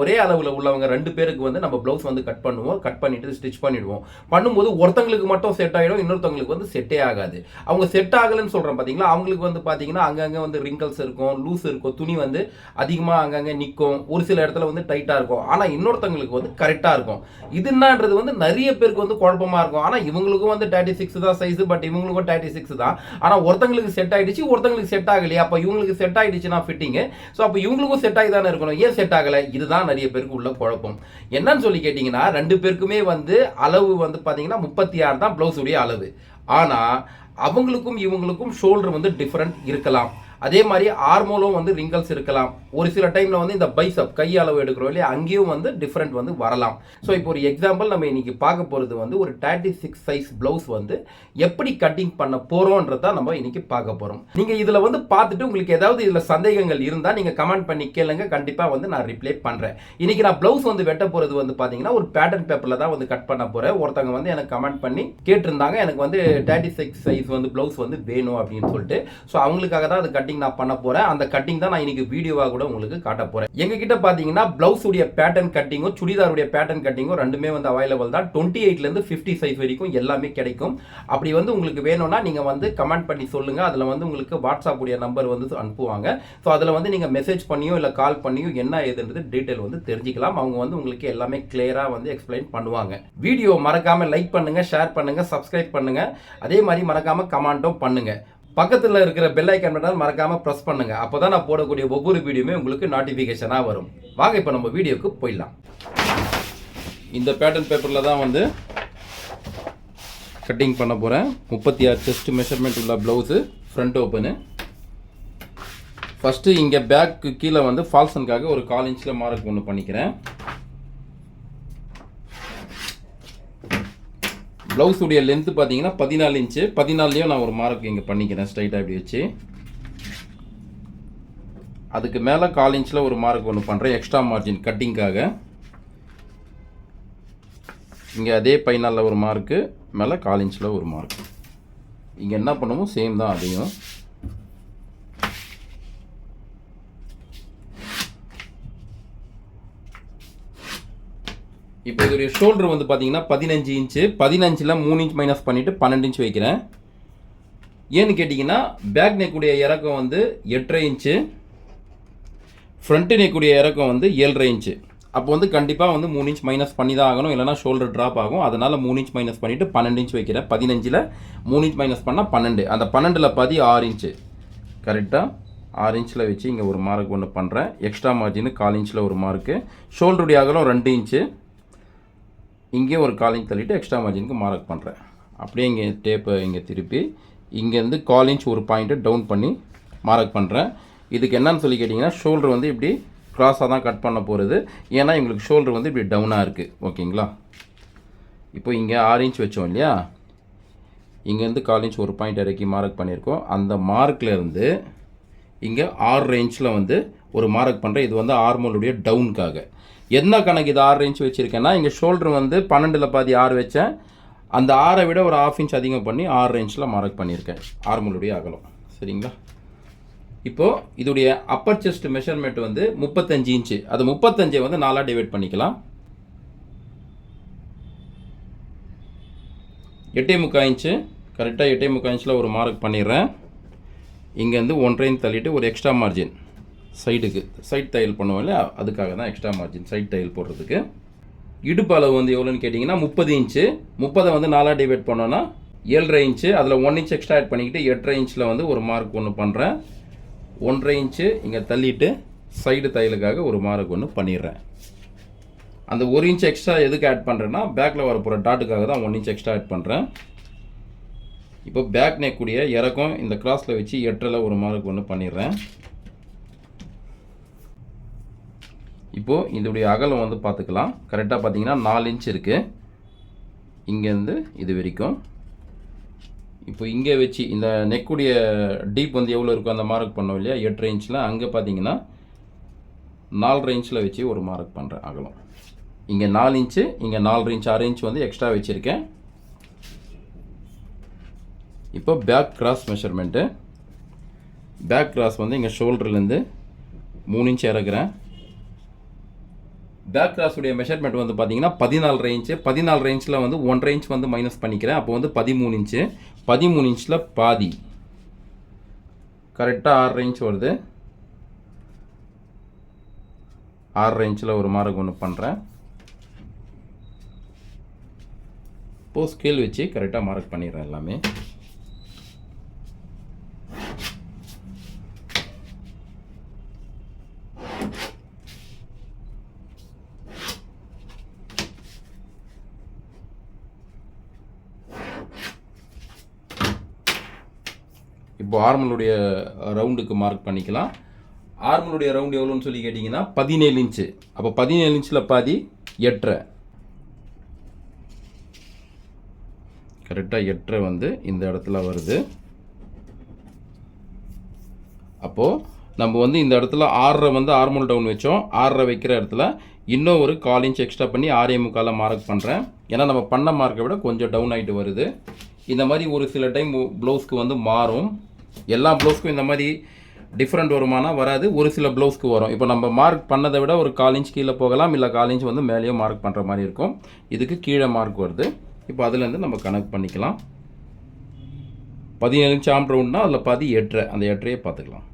ஒரே அளவில் உள்ளவங்க ரெண்டு பேருக்கு வந்து நம்ம ப்ளவுஸ் வந்து கட் பண்ணுவோம் கட் பண்ணிட்டு ஸ்டிச் பண்ணிடுவோம். பண்ணும்போது ஒருத்தங்களுக்கு மட்டும் செட் ஆகிடும் இன்னொருத்தவங்களுக்கு வந்து செட்டே ஆகாது. அவங்க செட் ஆகலைன்னு சொல்கிறோம் பார்த்தீங்களா அவங்களுக்கு வந்து பார்த்தீங்கன்னா அங்கங்கே வந்து ரிங்கல்ஸ் இருக்கும் லூஸ் இருக்கும் துணி வந்து அதிகமாக அங்கங்கே நிற்கும் ஒரு சில இடத்துல வந்து டைட்டாக இருக்கும். ஆனால் இன்னொருத்தவங்களுக்கு வந்து கரெக்டாக இருக்கும். இது என்னன்றது வந்து நிறைய பேருக்கு வந்து குழப்பமாக இருக்கும். ஆனால் இவங்களுக்கும் வந்து தேர்ட்டி சிக்ஸ் தான் சைஸ் பட் இவங்களுக்கும் தேர்ட்டி சிக்ஸ் தான். ஆனால் ஒருத்தங்களுக்கு செட் ஆகிடுச்சு ஒருத்தங்களுக்கு செட் ஆகலையா. அப்போ இவங்களுக்கு செட் ஆகிடுச்சுன்னா ஃபிட்டிங்கு ஸோ அப்போ இவங்களுக்கும் செட் ஆகி தானே இருக்கணும். ஏன் செட் ஆகலை? இதுதான் நிறைய பேருக்கு உள்ள குழப்பம் என்னன்னு சொல்லி கேட்டிங்கன்னா ரெண்டு பேருக்குமே வந்து அளவு வந்து பார்த்தீங்கன்னா முப்பத்தி ஆறு தான் ப்ளவுஸுடைய அளவு. ஆனால் அவங்களுக்கும் இவங்களுக்கும் ஷோல்டர் வந்து டிஃப்ரெண்ட் இருக்கலாம். அதே மாதிரி ஆர்மோலும் வந்து ரிங்கல்ஸ் இருக்கலாம். ஒரு சில டைமில் வந்து இந்த பைசப் கை அளவு எடுக்கிறோம் இல்லையா? அங்கேயும் வந்து டிஃப்ரெண்ட் வந்து வரலாம். ஸோ இப்போ ஒரு எக்ஸாம்பிள் நம்ம இன்னைக்கு பார்க்க போகிறது வந்து ஒரு தேர்ட்டி சிக்ஸ் சைஸ் ப்ளவுஸ் வந்து எப்படி கட்டிங் பண்ண போகிறோன்றதான் நம்ம இன்னைக்கு பார்க்க போகிறோம் நீங்கள் இதில் வந்து பார்த்துட்டு உங்களுக்கு ஏதாவது இதில் சந்தேகங்கள் இருந்தால் நீங்கள் கமெண்ட் பண்ணி கேளுங்க. கண்டிப்பாக வந்து நான் ரிப்ளை பண்ணுறேன் இன்னைக்கு நான் ப்ளவுஸ் வந்து வெட்ட போகிறது வந்து பார்த்தீங்கன்னா ஒரு பேட்டர்ன் பேப்பரில் தான் வந்து கட் பண்ண போகிறேன் ஒருத்தவங்க வந்து எனக்கு கமெண்ட் பண்ணி கேட்டிருந்தாங்க எனக்கு வந்து தேர்ட்டி சிக்ஸ் சைஸ் வந்து ப்ளவுஸ் வந்து வேணும் அப்படின்னு சொல்லிட்டு. ஸோ அவங்களுக்காக தான் அது கட்டிங் நான் பண்ண போகிறேன் அந்த கட்டிங் தான் நான் இன்னைக்கு வீடியோவாக கூட உங்களுக்கு காட்ட போகிறேன் எங்ககிட்ட பார்த்தீங்கன்னா ப்ளவுஸ் உடைய பேட்டர்ன் கட்டிங்கும் சுடிதாருடைய பேட்டர்ன் கட்டிங்கும் ரெண்டுமே வந்து அவைலபிள் தான். டுவெண்ட்டி எயிட்லேருந்து ஃபிஃப்டி சைஸ் வரைக்கும் எல்லாமே கிடைக்கும். அப்படி வந்து உங்களுக்கு வேணும்னா நீங்கள் வந்து கமெண்ட் பண்ணி சொல்லுங்கள் அதில் வந்து உங்களுக்கு வாட்ஸ்அப் உடைய நம்பர் வந்து அனுப்புவாங்க. ஸோ அதில் வந்து நீங்கள் மெசேஜ் பண்ணியோ இல்லை கால் பண்ணியோ என்ன ஏதுன்றது டீட்டெயில் வந்து தெரிஞ்சுக்கலாம். அவங்க வந்து உங்களுக்கு எல்லாமே கிளியராக வந்து எக்ஸ்பிளைன் பண்ணுவாங்க. வீடியோ மறக்காமல் லைக் பண்ணுங்கள் ஷேர் பண்ணுங்கள் சப்ஸ்கிரைப் பண்ணுங்கள் அதே மாதிரி மறக்காமல் கமெண்ட்டும் பண்ணுங்கள் பக்கத்தில் இருக்கிற பெல் ஐக்கன் பட்டன் மறக்காமல் ப்ரெஸ் பண்ணுங்க. அப்போ தான் நான் போடக்கூடிய ஒவ்வொரு வீடியோமே உங்களுக்கு நோட்டிஃபிகேஷனாக வரும். வாங்க இப்போ நம்ம வீடியோக்கு போயிடலாம். இந்த பேட்டர்ன் பேப்பரில் தான் வந்து கட்டிங் பண்ண போகிறேன் முப்பத்தி ஆறு செஸ்ட் மெஷர்மெண்ட் உள்ள ப்ளவுஸு ஃப்ரண்ட் ஓப்பனு ஃபஸ்ட்டு இங்கே பேக்கு கீழே வந்து ஃபால்சனுக்காக ஒரு கால் இன்ச்சில் மார்க் ஒன்று பண்ணிக்கிறேன். ப்ளவுஸ் உடைய லென்த்து பார்த்தீங்கன்னா பதினாலு இன்ச்சு பதினாலுலேயும் நான் ஒரு மார்க் இங்கே பண்ணிக்கிறேன் ஸ்ட்ரைட்டாக இப்படி வச்சு. அதுக்கு மேலே கால் இன்ச்சில் ஒரு மார்க் ஒன்று பண்ணுறேன் எக்ஸ்ட்ரா மார்ஜின் கட்டிங்காக இங்கே அதே பைனாலில் ஒரு மார்க்கு மேலே கால் இன்ச்சில் ஒரு மார்க் இங்கே என்ன பண்ணுவோம் சேம் தான் அதையும். இப்போ இதோடைய ஷோல்டர் வந்து பார்த்தீங்கன்னா பதினஞ்சு இன்ச்சு பதினஞ்சில் மூணு இன்ச் மைனஸ் பண்ணிவிட்டு பன்னெண்டு இன்ச் வைக்கிறேன். ஏன்னு கேட்டிங்கன்னா பேக் நெக்குடைய இறக்கம் வந்து எட்டரை இன்ச்சு ஃப்ரண்ட் நெக்குடைய இறக்கம் வந்து ஏழரை இன்ச்சு அப்போ வந்து கண்டிப்பாக வந்து மூணு இன்ச் மைனஸ் பண்ணி தான் ஆகணும். இல்லைனா ஷோல்டர் ட்ராப் ஆகும். அதனால் மூணு இன்ச் மைனஸ் பண்ணிவிட்டு பன்னெண்டு இன்ச் வைக்கிறேன். பதினஞ்சில் மூணு இன்ச் மைனஸ் பண்ணால் பன்னெண்டு. அந்த பன்னெண்டில் பாதி ஆறு இன்ச்சு கரெக்டாக ஆறு இன்ச்சில் வச்சு இங்கே ஒரு மார்க் ஒன்று பண்ணுறேன் எக்ஸ்ட்ரா மார்ஜின் கால் இன்ச்சில் ஒரு மார்க்கு ஷோல்டருடைய அகலம் ரெண்டு இன்ச்சு இங்கே ஒரு கால் தள்ளிட்டு எக்ஸ்ட்ரா மார்ஜினுக்கு மார்க் பண்ணுறேன் அப்படியே இங்கே டேப்பை இங்கே திருப்பி இங்கேருந்து கால் இன்ச் ஒரு பாயிண்ட்டை டவுன் பண்ணி மார்க் பண்ணுறேன் இதுக்கு என்னன்னு சொல்லி கேட்டிங்கன்னா ஷோல்டர் வந்து இப்படி க்ராஸாக தான் கட் பண்ண போகிறது ஏன்னா எங்களுக்கு ஷோல்டர் வந்து இப்படி டவுனாக இருக்குது ஓகேங்களா? இப்போ இங்கே ஆறு இன்ச் வச்சோம் இல்லையா? இங்கேருந்து கால் இன்ச் ஒரு பாயிண்ட் இறக்கி மார்க் பண்ணியிருக்கோம். அந்த மார்க்லேருந்து இங்கே ஆறு ரேஞ்சில் வந்து ஒரு மார்க் பண்ணுறேன் இது வந்து ஆர்மோலுடைய டவுனுக்காக என்ன கணக்கு இது ஆறு இன்ச் வச்சுருக்கேன்னா இங்கே ஷோல்டர் வந்து பன்னெண்டில் பாதி ஆறு வச்சேன். அந்த ஆறை விட ஒரு ஆஃப் இன்ச் அதிகம் பண்ணி ஆறு ரேஞ்சில் மார்க் பண்ணியிருக்கேன். ஆர்மோலுடைய அகலம். சரிங்களா? இப்போது இதோடைய அப்பர் செஸ்ட் மெஷர்மெண்ட் வந்து முப்பத்தஞ்சு இன்ச்சு அது முப்பத்தஞ்சை வந்து நாலாக டிவைட் பண்ணிக்கலாம். எட்டே முக்கால் இன்ச்சு கரெக்டாக எட்டே முக்கால் இன்ச்சில் ஒரு மார்க் பண்ணிடுறேன். இங்கேருந்து ஒன்றையும் தள்ளிட்டு ஒரு எக்ஸ்ட்ரா மார்ஜின் சைடுக்கு சைட் தையல் பண்ணுவோம் இல்லையா? அதுக்காக தான் எக்ஸ்ட்ரா மார்ஜின் சைட் தையல் போடுறதுக்கு. இடுப்பு அளவு வந்து எவ்வளோன்னு கேட்டிங்கன்னா முப்பது இன்ச்சு முப்பதை வந்து நாலாக டிவைட் பண்ணோன்னா ஏழரை இன்ச்சு அதில் ஒன் இன்ச் எக்ஸ்ட்ரா ஆட் பண்ணிக்கிட்டு எட்டரை இன்ச்சில் வந்து ஒரு மார்க் ஒன்று பண்ணுறேன் ஒன்றரை இன்ச்சு இங்கே தள்ளிட்டு சைடு தையலுக்காக ஒரு மார்க் ஒன்று பண்ணிடுறேன். அந்த ஒரு இன்ச் எக்ஸ்ட்ரா எதுக்கு ஆட் பண்ணுறேன்னா பேக்கில் வரப்போகிற டாட்டுக்காக தான் ஒன் இன்ச் எக்ஸ்ட்ரா ஆட் பண்ணுறேன் இப்போ பேக் நெக்குடைய இறக்கம் இந்த கிராஸில் வச்சு எட்டில் ஒரு மார்க் ஒன்று பண்ணிடுறேன். இப்போது இதோடைய அகலம் வந்து பார்த்துக்கலாம். கரெக்டாக பார்த்தீங்கன்னா நாலு இன்ச் இருக்குது இங்கேருந்து இது வரைக்கும். இப்போ இங்கே வச்சு இந்த நெக்குடைய டீப் வந்து எவ்வளோ இருக்கோ அந்த மார்க் பண்ணோம் இல்லையா? எட்டு இன்ச்சில் அங்கே பார்த்தீங்கன்னா நாலரை இன்ச்சில் வச்சு ஒரு மார்க் பண்ணுறேன் அகலம். இங்கே நாலு இன்ச்சு இங்கே நாலரை இன்ச் ஆறு இன்ச் வந்து எக்ஸ்ட்ரா வச்சுருக்கேன். இப்போ back cross measurement back cross வந்து இங்கே ஷோல்டர்லேருந்து மூணு இன்ச் இறக்குறேன். பேக் கிராஸுடைய மெஷர்மெண்ட் வந்து பார்த்தீங்கன்னா பதினாலு ரேஞ்சு பதினாலு ரேஞ்சில் வந்து ஒன் ரேஞ்ச் வந்து மைனஸ் பண்ணிக்கிறேன். அப்போ வந்து பதிமூணு இன்ச்சு பதிமூணு இன்ச்சில் பாதி. கரெக்டாக ஆறு ரேஞ்ச் வருது. ஆறு ரேஞ்சில் ஒரு மார்க் ஒன்று பண்ணுறேன் இப்போது ஸ்கேல் வச்சு கரெக்டாக மார்க் பண்ணிடுறேன் எல்லாமே. இப்போ ஆர்மலுடைய ரவுண்டுக்கு மார்க் பண்ணிக்கலாம். ஆர்மலுடைய ரவுண்டு எவ்வளோன்னு சொல்லி கேட்டிங்கன்னா பதினேழு இன்ச்சு அப்போ பதினேழு இன்ச்சில் பாதி எட்டரை. கரெக்டாக எட்டரை வந்து இந்த இடத்துல வருது. அப்போது நம்ம வந்து இந்த இடத்துல ஆறரை வந்து ஆர்மல் டவுன் வச்சோம். ஆறரை வைக்கிற இடத்துல இன்னும் ஒரு கால் இன்ச் எக்ஸ்ட்ரா பண்ணி ஆறே முக்கால் மார்க் பண்ணுறேன் ஏன்னா நம்ம பண்ண மார்க்கை விட கொஞ்சம் டவுன் ஆகிட்டு வருது. இந்த மாதிரி ஒரு சில டைம் ப்ளவுஸ்க்கு வந்து மாறும். எல்லா ப்ளவுஸ்க்கும் இந்த மாதிரி டிஃப்ரெண்ட் வருமானா வராது. ஒரு சில ப்ளவுஸ்க்கு வரும். இப்போ நம்ம மார்க் பண்ணதை விட ஒரு கால் இன்ச் கீழே போகலாம் இல்லை கால் இன்ச் வந்து மேலேயும் மார்க் பண்ணுற மாதிரி இருக்கும். இதுக்கு கீழே மார்க் வருது. இப்போ அதுலேருந்து நம்ம கனெக்ட் பண்ணிக்கலாம். பதினேழு இன்ச் ஆம் ரவுண்ட்னா அதில் பாதி எட்டரை அந்த எட்டரையே பார்த்துக்கலாம்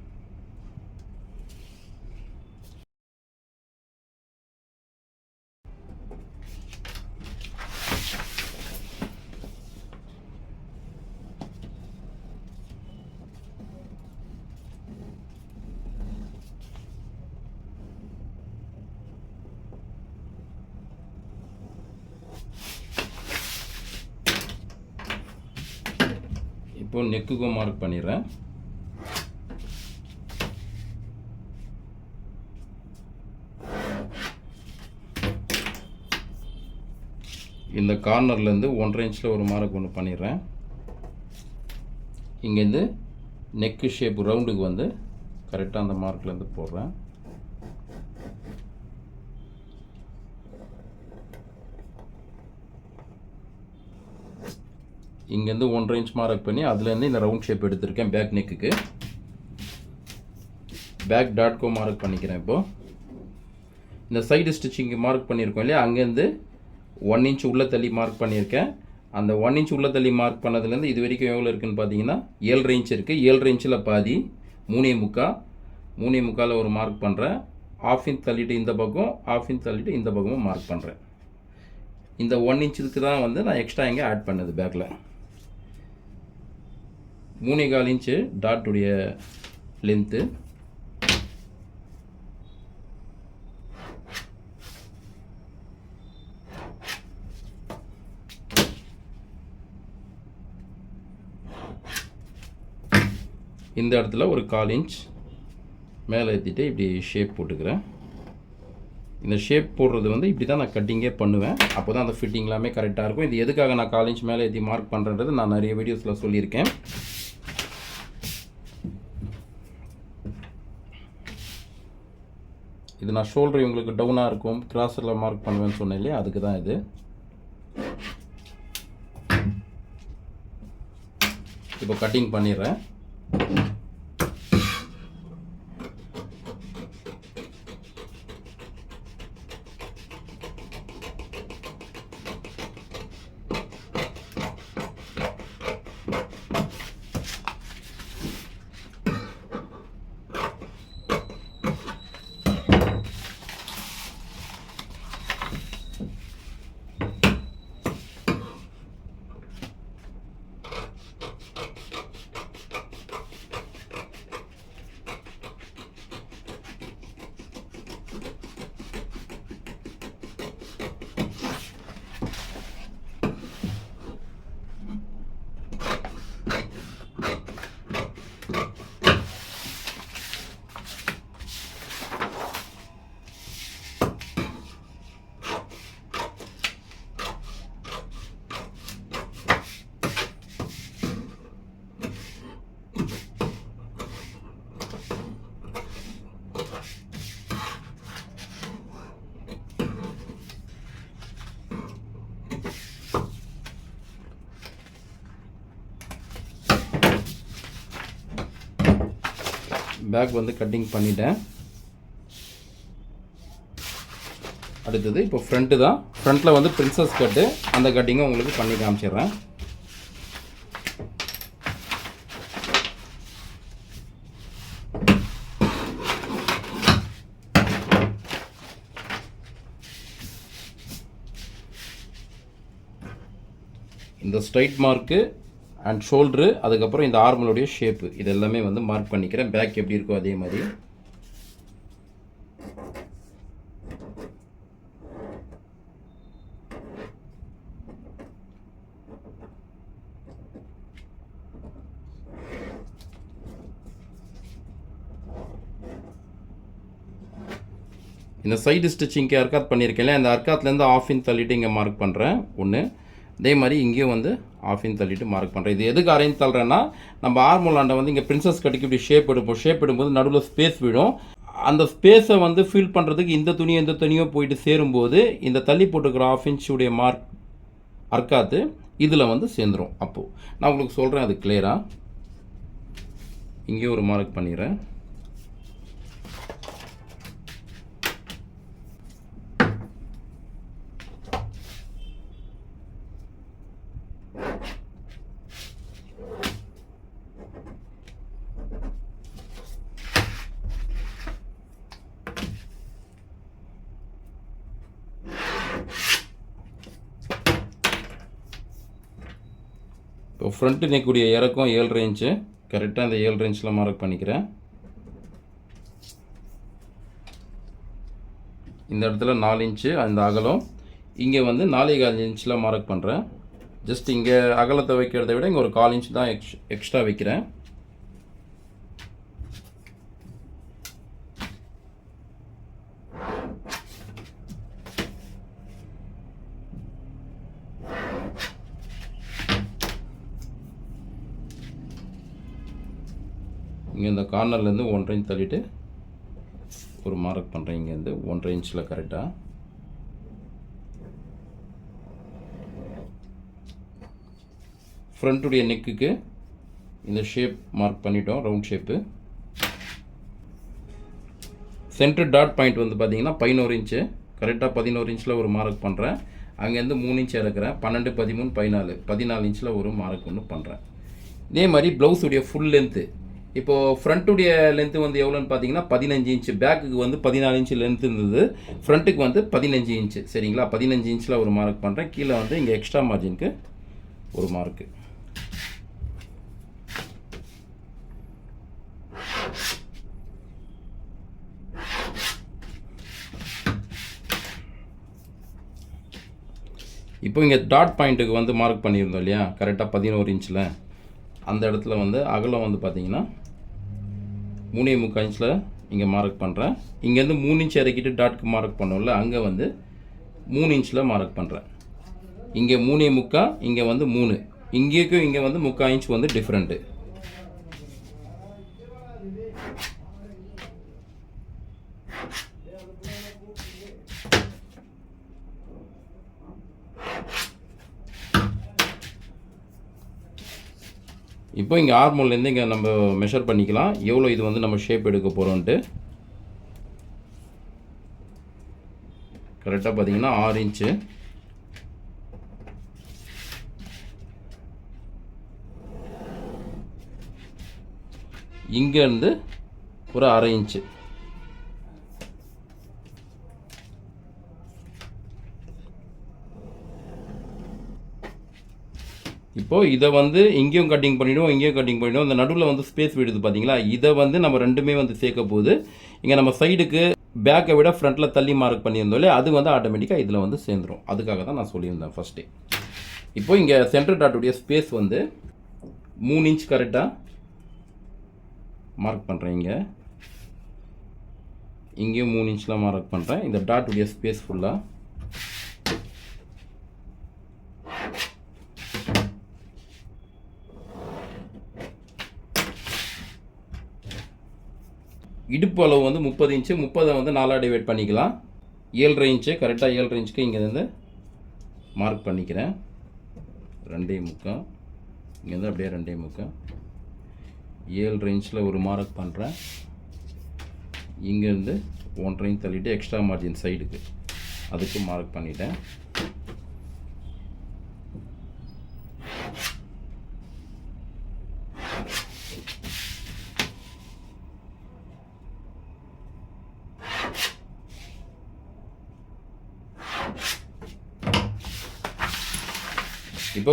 இப்போ நெக்குக்கும் மார்க் பண்ணிடுறேன். இந்த கார்னர்லேருந்து ஒன்றரை இன்ச்சில் ஒரு மார்க் ஒன்று பண்ணிடுறேன். இங்கேருந்து நெக்கு ஷேப் ரவுண்டுக்கு வந்து கரெக்டாக அந்த மார்க்லேருந்து போடுறேன். இங்கேருந்து ஒன்றரை இன்ச் மார்க் பண்ணி அதுலேருந்து இந்த ரவுண்ட் ஷேப் எடுத்திருக்கேன் பேக் நெக்குக்கு பேக் டாட் கோ மார்க் பண்ணிக்கிறேன் இப்போது இந்த சைடு ஸ்டிச்சிங்கு மார்க் பண்ணியிருக்கோம் இல்லையா? அங்கேருந்து ஒன் இன்ச் உள்ள தள்ளி மார்க் பண்ணியிருக்கேன். அந்த ஒன் இன்ச் உள்ள தள்ளி மார்க் பண்ணதுலேருந்து இது வரைக்கும் எவ்வளோ இருக்குன்னு பார்த்தீங்கன்னா ஏழரை இன்ச் இருக்குது ஏழரை இன்ச்சில் பாதி மூணே முக்கால் மூணே முக்கால் ஒரு மார்க் பண்ணுறேன் ஆஃப் இன்ச் தள்ளிட்டு இந்த பக்கம் ஆஃப் இன்ச் தள்ளிட்டு இந்த பக்கமும் மார்க் பண்ணுறேன் இந்த ஒன் இன்ச்சுக்கு தான் வந்து நான் எக்ஸ்ட்ரா இங்கே ஆட் பண்ணது பேக்கில் மூணே கால் இன்ச்சு டாட்டுடைய லென்த்து இந்த இடத்துல ஒரு கால் இன்ச் மேலே ஏற்றிட்டு இப்படி ஷேப் போட்டுக்கிறேன். இந்த ஷேப் போடுறது வந்து இப்படி தான் நான் கட்டிங்கே பண்ணுவேன். அப்போ தான் அந்த ஃபிட்டிங் எல்லாமே கரெக்டாக இருக்கும். இது எதுக்காக நான் கால் இன்ச் மேலே ஏற்றி மார்க் பண்ணுறது நான் நிறைய வீடியோஸில் சொல்லியிருக்கேன். இது நான் ஷோல்டர் இவங்களுக்கு டவுனாக இருக்கும் கிராஸில் மார்க் பண்ணுவேன்னு சொன்னேன் இல்லையா? அதுக்கு தான் இது. இப்போ கட்டிங் பண்ணிடுறேன். பேக் வந்து கட்டிங் பண்ணிட்டேன். அடுத்தது இப்போ ஃப்ரண்ட்டு தான். ஃப்ரண்ட்டில் வந்து பிரின்சஸ் கட்டு அந்த கட்டிங்கை உங்களுக்கு பண்ணி காமிச்சிடுறேன். இந்த ஸ்ட்ரைட் மார்க்கு அண்ட் ஷோல்ட்ரு அதுக்கப்புறம் இந்த ஆர்மலுடைய ஷேப்பு இது எல்லாமே வந்து மார்க் பண்ணிக்கிறேன். பேக் எப்படி இருக்கோ அதே மாதிரி. இந்த சைடு ஸ்டிச்சிங்க்கு அர்க்காத் பண்ணியிருக்கேன்ல அந்த அர்க்காத்லேருந்து ஆஃப் இன் தள்ளிட்டு இங்கே மார்க் பண்ணுறேன் ஒன்று அதே மாதிரி இங்கேயும் வந்து ஆஃபின்னு தள்ளிட்டு மார்க் பண்ணுறேன் இது எதுக்கு அரேஞ்ச் தள்ளுறேன்னா நம்ம ஆர்மோலாண்டை வந்து இங்கே பிரின்சஸ் கட்டிக்கு இப்படி ஷேப் எடுப்போம். ஷேப் எடுக்கும்போது நடுவில் ஸ்பேஸ் விடும் அந்த ஸ்பேஸை வந்து ஃபில் பண்ணுறதுக்கு இந்த துணியும் எந்த துணியோ போயிட்டு சேரும்போது இந்த தள்ளி போட்டுக்கிற ஆஃப் இன்ச்சுடைய மார்க் அர்க்காத்து இதில் வந்து சேர்ந்துரும். அப்போது நான் உங்களுக்கு சொல்கிறேன் அது கிளியராக இங்கேயும் ஒரு மார்க் பண்ணிடுறேன். ஃப்ரண்ட்டு நிற்கக்கூடிய இறக்கம் ஏழு இன்ச்சு கரெக்டாக அந்த ஏழு இன்ச்சில் மார்க் பண்ணிக்கிறேன். இந்த இடத்துல நாலு இன்ச்சு அந்த அகலம். இங்கே வந்து நாலே கால் இன்ச்சில் மார்க் பண்ணுறேன் ஜஸ்ட் இங்கே அகலத்தை வைக்கிறத விட இங்கே ஒரு கால் இன்ச் தான் எக்ஸ் எக்ஸ்ட்ரா வைக்கிறேன். இங்கே இந்த கார்னர்லேருந்து ஒன்றரை இன்ச் தள்ளிட்டு ஒரு மார்க் பண்ணுறேன் இங்கேருந்து ஒன்றரை இன்ச்சில் கரெக்டாக ஃப்ரண்ட்டுடைய நெக்குக்கு இந்த ஷேப் மார்க் பண்ணிட்டோம் round shape centre dot point வந்து பார்த்தீங்கன்னா பதினோரு இன்ச்சு கரெக்டாக பதினோரு இன்ச்சில் ஒரு மார்க் பண்ணுறேன் அங்கேருந்து மூணு இன்ச் இறக்குறேன். பன்னெண்டு பதிமூணு பதினாலு. பதினாலு இன்ச்சில் ஒரு மார்க் ஒன்று பண்ணுறேன் இதே மாதிரி ப்ளவுஸுடைய ஃபுல் லென்த்து இப்போது ஃப்ரண்ட்டுடைய லென்த்து வந்து எவ்வளோன்னு பார்த்தீங்கன்னா பதினஞ்சு இன்ச்சு பேக்குக்கு வந்து பதினாலு இன்ச்சு லென்த் இருந்தது. ஃப்ரண்ட்டுக்கு வந்து பதினஞ்சு இன்ச்சு சரிங்களா? பதினஞ்சு இன்ச்சில் ஒரு மார்க் பண்ணுறேன் கீழே வந்து இங்கே எக்ஸ்ட்ரா மார்ஜினுக்கு ஒரு மார்க்கு இப்போ இங்கே டாட் பாயிண்ட்டுக்கு வந்து மார்க் பண்ணியிருந்தோம் இல்லையா? கரெக்டாக பதினோரு இன்ச்சில் அந்த இடத்துல வந்து அகலம் வந்து பார்த்தீங்கன்னா மூணே முக்கால் இன்ச்சில் இங்கே மார்க் பண்ணுறேன் இங்கேருந்து மூணு இன்ச் இறக்கிட்டு டாட்க்கு மார்க் பண்ணோம்ல அங்கே வந்து மூணு இன்ச்சில் மார்க் பண்ணுறேன் இங்கே மூணே முக்கா இங்கே வந்து மூணு. இங்கேக்கும் இங்கே வந்து முக்கால் இன்ச் வந்து டிஃப்ரெண்ட்டு இப்போ இங்கே ஆர்மோல்லேருந்து இங்கே நம்ம மெஷர் பண்ணிக்கலாம். எவ்வளோ இது வந்து நம்ம ஷேப் எடுக்க போகிறோன்ட்டு கரெக்டாக பார்த்தீங்கன்னா ஆறு இன்ச்சு இங்கேருந்து ஒரு அரை இன்ச்சு இப்போது இதை வந்து இங்கேயும் கட்டிங் பண்ணிவிடுவோம் இங்கேயும் கட்டிங் பண்ணிவிடுவோம் இந்த நடுவில் வந்து ஸ்பேஸ் விடுது பார்த்தீங்களா இதை வந்து நம்ம ரெண்டுமே வந்து சேர்க்க போகுது. இங்கே நம்ம சைடுக்கு பேக்கை விட ஃப்ரண்ட்டில் தள்ளி மார்க் பண்ணியிருந்தோம் இல்லையா? அது வந்து ஆட்டோமேட்டிக்காக இதில் வந்து சேர்ந்துரும். அதுக்காக தான் நான் சொல்லியிருந்தேன் ஃபஸ்ட்டே இப்போ இங்கே சென்டர் டாட்டுடைய ஸ்பேஸ் வந்து மூணு இன்ச் கரெக்டாக மார்க் பண்ணுறேன் இங்கே. இங்கேயும் மூணு இன்ச்சில் மார்க் பண்ணுறேன் இந்த டாட்டுடைய ஸ்பேஸ் ஃபுல்லாக இடுப்பு அளவு வந்து முப்பது இன்ச்சு முப்பதை வந்து நாலாக டிவைட் பண்ணிக்கலாம். ஏழரை இன்ச்சு கரெக்டாக ஏழரை இன்ச்சுக்கு இங்கேருந்து மார்க் பண்ணிக்கிறேன். ரெண்டே முக்கம் இங்கேருந்து அப்படியே ரெண்டே முக்கம் ஏழரை இன்ச்சில் ஒரு மார்க் பண்ணுறேன் இங்கேருந்து ஒன்றரையும் தள்ளிட்டு எக்ஸ்ட்ரா மார்ஜின் சைடுக்கு அதுக்கு மார்க் பண்ணிட்டேன்.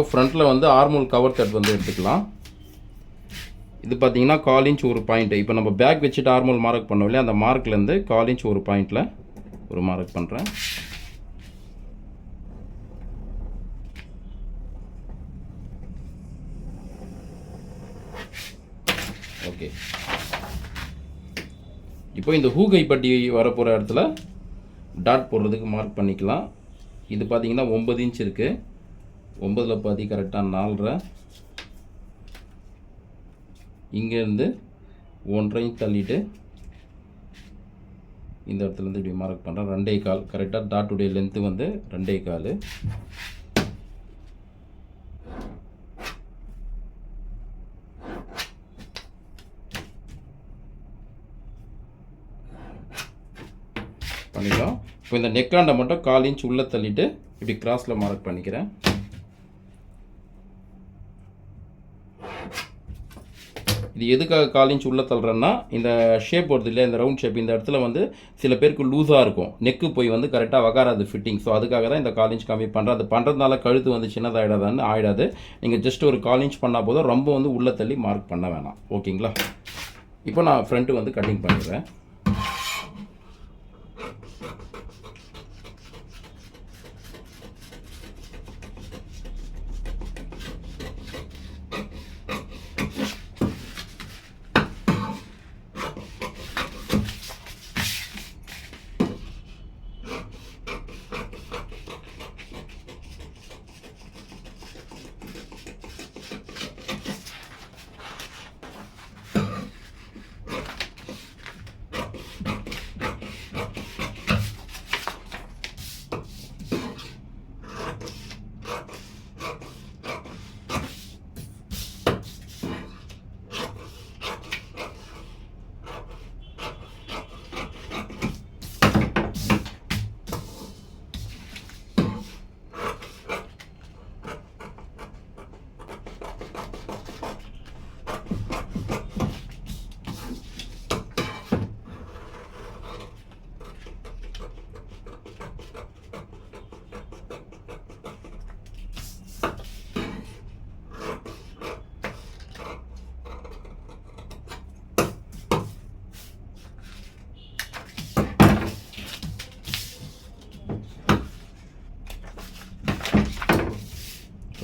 இப்போ ஃப்ரண்ட்டில் வந்து ஆர்மூல் கவர் கட் வந்து எடுத்துக்கலாம். இது பார்த்தீங்கன்னா கால் இன்ச் ஒரு பாயிண்ட் இப்போ நம்ம பேக் வச்சுட்டு ஆர்மோல் மார்க் பண்ணோம் இல்லையா? அந்த மார்க்லேருந்து கால் இன்ச் ஒரு பாயிண்டில் ஒரு மார்க் பண்ணுறேன் ஓகே இப்போ இந்த ஹூகை பட்டி வரப்போகிற இடத்துல டாட் போடுறதுக்கு மார்க் பண்ணிக்கலாம். இது பார்த்தீங்கன்னா ஒம்பது இன்ச் இருக்குது ஒம்பதில் பாதி கரெக்டாக நாலரை இங்கேருந்து ஒன்றையும் தள்ளிட்டு இந்த இடத்துலேருந்து இப்படி மார்க் பண்ணுறேன் ரெண்டே கால். கரெக்டாக டாட்டுடைய லென்த்து வந்து ரெண்டே கால். பண்ணிக்கலாம். இப்போ இந்த நெக்காண்டை மட்டும் கால் இன்ச் உள்ளே தள்ளிட்டு இப்படி கிராஸில் மார்க் பண்ணிக்கிறேன். இது எதுக்காக கால் இன்ச் உள்ளே தள்ளுறேன்னா இந்த ஷேப் வருது இல்லையா இந்த ரவுண்ட் ஷேப் இந்த இடத்துல வந்து சில பேருக்கு லூஸாக இருக்கும். நெக்கு போய் வந்து கரெக்டாக வகாராது ஃபிட்டிங் ஸோ அதுக்காக தான் இந்த கால் இன்ச் கம்மி பண்ணுறேன் அது பண்ணுறதுனால கழுத்து வந்து சின்னதாகிடாதான்னு ஆகிடாது நீங்கள் ஜஸ்ட் ஒரு கால் இன்ச் பண்ணால் போதும். ரொம்ப வந்து உள்ளே தள்ளி மார்க் பண்ண வேணாம். ஓகேங்களா இப்போ நான் ஃப்ரண்ட்டு வந்து கட்டிங் பண்ணிடுறேன்.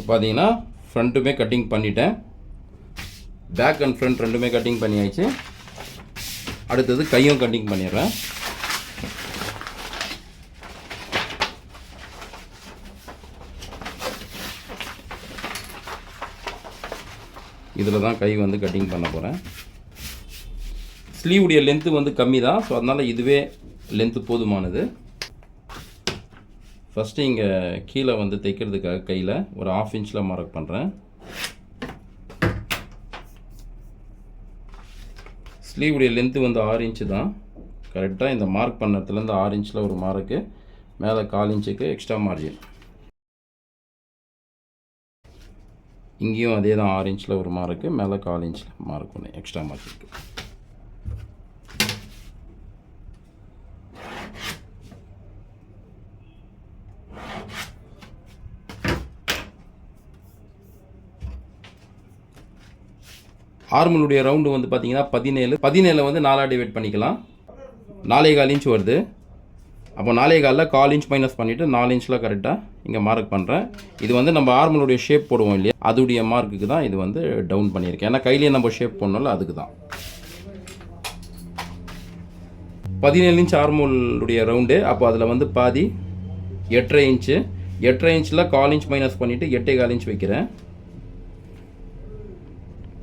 பார்த்தீங்கன்னா ஃப்ரண்ட்டுமே கட்டிங் பண்ணிட்டேன். பேக் அண்ட் ஃப்ரண்ட் ரெண்டுமே கட்டிங் பண்ணியாச்சு. அடுத்தது கையும் கட்டிங் பண்ணிடுறேன். இதில் தான் கை வந்து கட்டிங் பண்ண போகிறேன் ஸ்லீவுடைய லென்த்து வந்து கம்மி தான் ஸோ அதனால் இதுவே லென்த்து போதுமானது. ஃபஸ்ட்டு இங்கே கீழே வந்து தைக்கிறதுக்காக கையில் ஒரு ஆஃப் இன்ச்சில் மார்க் பண்ணுறேன் ஸ்லீவுடைய லென்த்து வந்து ஆறு இன்ச்சு தான். கரெக்டாக இந்த மார்க் பண்ண இடத்துலேருந்து ஆறு இன்ச்சில் ஒரு மார்க்கு மேலே கால் இன்ச்சுக்கு எக்ஸ்ட்ரா மார்ஜின் இங்கேயும் அதே தான் ஆறு இன்ச்சில் ஒரு மார்க்கு மேலே கால் இன்ச்சில் மார்க் ஒன்று எக்ஸ்ட்ரா மார்ஜினுக்கு ஆர்மலுடைய ரவுண்டு வந்து பார்த்தீங்கன்னா பதினேழு. பதினேழு வந்து நாலாக டிவைட் பண்ணிக்கலாம். நாலே கால் இன்ச் வருது. அப்போ நாலே காலில் கால் இன்ச் மைனஸ் பண்ணிவிட்டு நாலு இன்ச்சில் கரெக்டாக இங்கே மார்க் பண்ணுறேன் இது வந்து நம்ம ஆர்மலுடைய ஷேப் போடுவோம் இல்லையா? அதுடைய மார்க்குக்கு தான் இது வந்து டவுன் பண்ணியிருக்கேன். ஏன்னா கையிலேயே நம்ம ஷேப் போடணும்ல அதுக்கு தான். பதினேழு இன்ச் ஆர்மோலுடைய ரவுண்டு அப்போ அதில் வந்து பாதி எட்டரை இன்ச்சு எட்டரை இன்ச்சில் கால் இன்ச் மைனஸ் பண்ணிவிட்டு எட்டே கால் இன்ச் வைக்கிறேன்.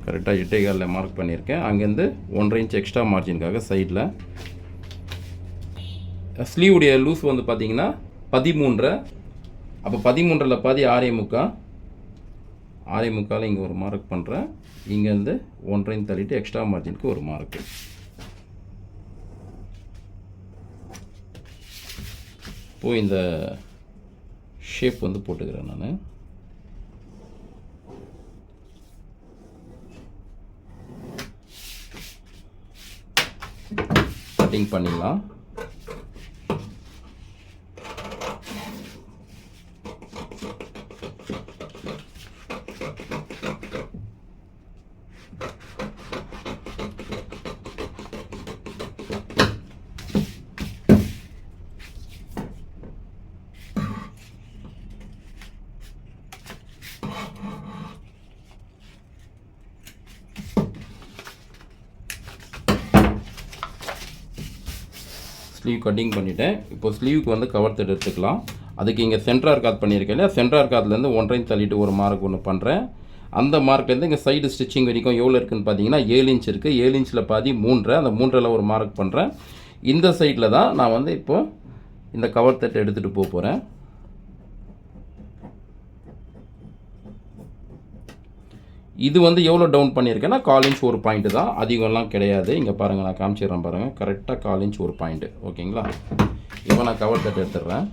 கரெக்டாக இட்டைகாலில் மார்க் பண்ணியிருக்கேன் அங்கேருந்து ஒன்றரை இன்ச் எக்ஸ்ட்ரா மார்ஜினுக்காக சைடில் ஸ்லீவுடைய லூஸ் வந்து பார்த்தீங்கன்னா பதிமூன்றரை. அப்போ பதிமூன்றில் பாதி ஆரே முக்கால் ஆறே முக்கால் இங்கே ஒரு மார்க் பண்ணுறேன் இங்கேருந்து ஒன்றரையும் தள்ளிட்டு எக்ஸ்ட்ரா மார்ஜினுக்கு ஒரு மார்க்கு இப்போது இந்த ஷேப் வந்து போட்டுக்கிறேன் நான். கட்டிங் பண்ணிடலாம். ஸ்லீவ் கட்டிங் பண்ணிவிட்டேன் இப்போ ஸ்லீவுக்கு வந்து கவர் த்ரெட் எடுத்துக்கலாம். அதுக்கு இங்கே சென்ட்ரார் காத் பண்ணியிருக்கேன் இல்லையா? சென்ட்ரார் காத்துலேருந்து ஒன்றரை தள்ளிட்டு ஒரு மார்க் ஒன்று பண்ணுறேன் அந்த மார்க்லேருந்து இங்கே சைடு ஸ்டிச்சிங் வரைக்கும் எவ்வளோ இருக்குதுன்னு பார்த்தீங்கன்னா ஏழு இன்ச் இருக்குது ஏழு இன்ச்சில் பாதி மூன்றரை அந்த மூன்றில் ஒரு மார்க் பண்ணுறேன் இந்த சைடில் தான் நான் வந்து இப்போது இந்த கவர் தட்டை எடுத்துகிட்டு போக போகிறேன் இது வந்து எவ்வளோ டவுன் பண்ணியிருக்கேன்னா கால் இன்ச் ஒரு பாயிண்ட் தான். அதிகம்லாம் கிடையாது. இங்கே பாருங்கள் நான் காமிச்சிடுறேன் பாருங்கள் கரெக்டாக கால் இன்ச் ஒரு பாயிண்ட்டு ஓகேங்களா? இப்போ நான் கவர் தட்டு எடுத்துடுறேன்.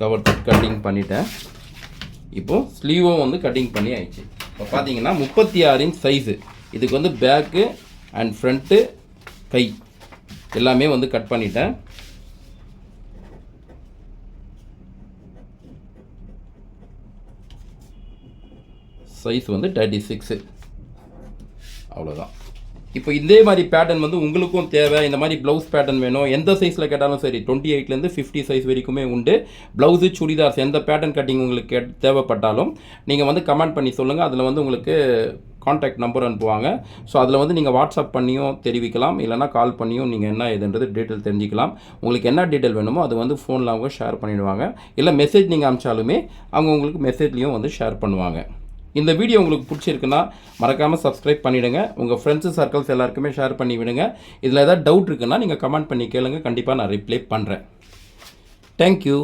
கவர் தட் கட்டிங் பண்ணிட்டேன். இப்போது ஸ்லீவும் வந்து கட்டிங் பண்ணி ஆயிடுச்சு. இப்போ பார்த்தீங்கன்னா முப்பத்தி ஆறு இன்ச் சைஸு இதுக்கு வந்து பேக்கு அண்ட் ஃப்ரண்ட்டு கை. எல்லாமே வந்து கட் பண்ணிட்டேன். சைஸ் வந்து தேர்ட்டி சிக்ஸு அவ்வளோதான் இப்போ இதே மாதிரி பேட்டர்ன் வந்து உங்களுக்கும் தேவை. இந்த மாதிரி ப்ளவுஸ் பேட்டர்ன் வேணும். எந்த சைஸில் கேட்டாலும் சரி டுவெண்ட்டி எயிட்லேருந்து ஃபிஃப்டி சைஸ் வரைக்குமே உண்டு. ப்ளவுஸு சுடிதார்ஸ் எந்த பேட்டர்ன் கட்டிங் உங்களுக்கு தேவைப்பட்டாலும் நீங்கள் வந்து கமெண்ட் பண்ணி சொல்லுங்கள் அதில் வந்து உங்களுக்கு காண்டாக்ட் நம்பர் அனுப்புவாங்க. ஸோ அதில் வந்து நீங்கள் வாட்ஸ்அப் பண்ணியும் தெரிவிக்கலாம். இல்லைனா கால் பண்ணியும் நீங்கள் என்ன ஏதுன்றது டீட்டெயில் தெரிஞ்சிக்கலாம். உங்களுக்கு என்ன டீட்டெயில் வேணுமோ அது வந்து ஃபோனில் அவங்க ஷேர் பண்ணிவிடுவாங்க இல்லை மெசேஜ் நீங்கள் அனுப்பிச்சாலுமே அவங்க உங்களுக்கு மெசேஜ்லேயும் வந்து ஷேர் பண்ணுவாங்க. இந்த வீடியோ உங்களுக்கு பிடிச்சிருக்குன்னா மறக்காமல் சப்ஸ்கிரைப் பண்ணிவிடுங்க உங்கள் ஃப்ரெண்ட்ஸு சர்க்கிள்ஸ் எல்லாருக்குமே ஷேர் பண்ணி விடுங்க. இதில் ஏதாவது டவுட் இருக்குன்னா நீங்கள் கமெண்ட் பண்ணி கேளுங்க. கண்டிப்பாக நான் ரிப்ளை பண்ணுறேன் தேங்க்யூ